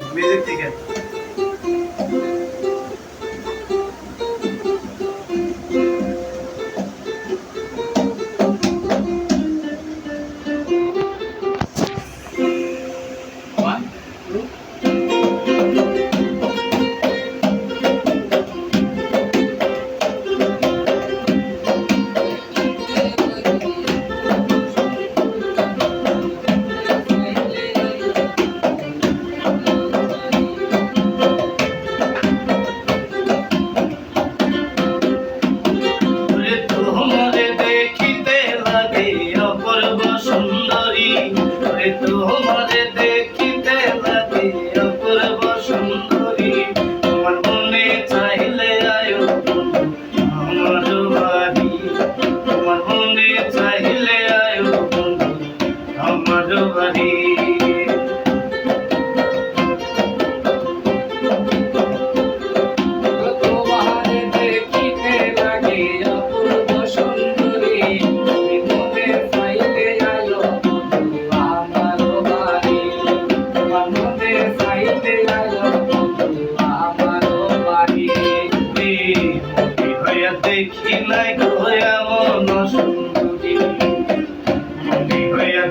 Music থেকে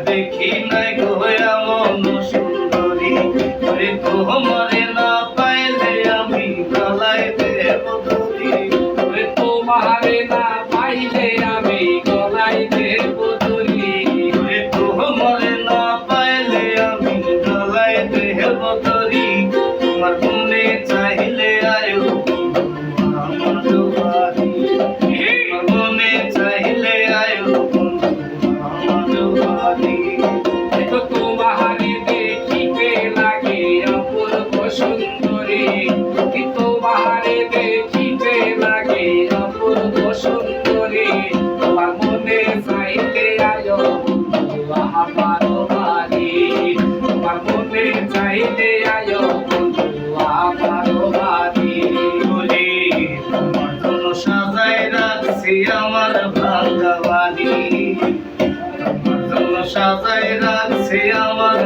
they came like বাড়ি বলি। তোমার জন্য সাজাই রাখছি আমার ভাঙা বাড়ি তোমার জন্য সাজাই রাখছি আমার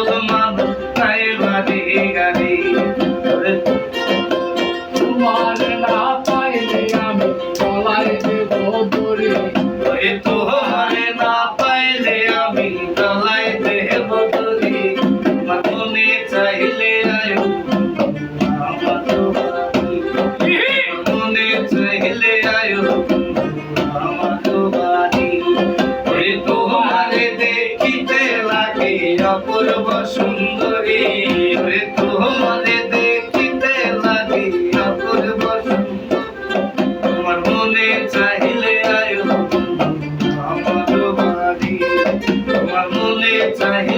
ভগবান I'm only tired.